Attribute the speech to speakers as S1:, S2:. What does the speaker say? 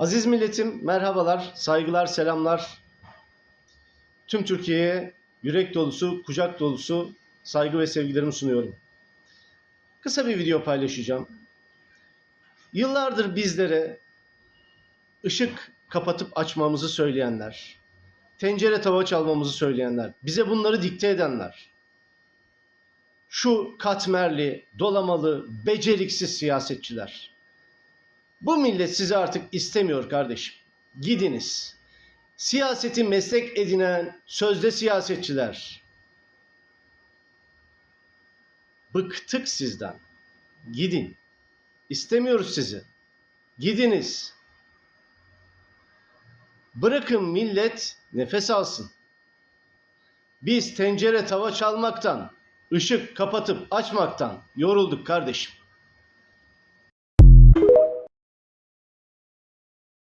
S1: Aziz milletim merhabalar, saygılar, selamlar. Tüm Türkiye'ye yürek dolusu, kucak dolusu saygı ve sevgilerimi sunuyorum. Kısa bir video paylaşacağım. Yıllardır bizlere ışık kapatıp açmamızı söyleyenler, tencere tava çalmamızı söyleyenler, bize bunları dikte edenler, şu katmerli, dolamalı, beceriksiz siyasetçiler. Bu millet sizi artık istemiyor kardeşim. Gidiniz. Siyaseti meslek edinen sözde siyasetçiler. Bıktık sizden. Gidin. İstemiyoruz sizi. Gidiniz. Bırakın millet nefes alsın. Biz tencere tava çalmaktan, ışık kapatıp açmaktan yorulduk kardeşim.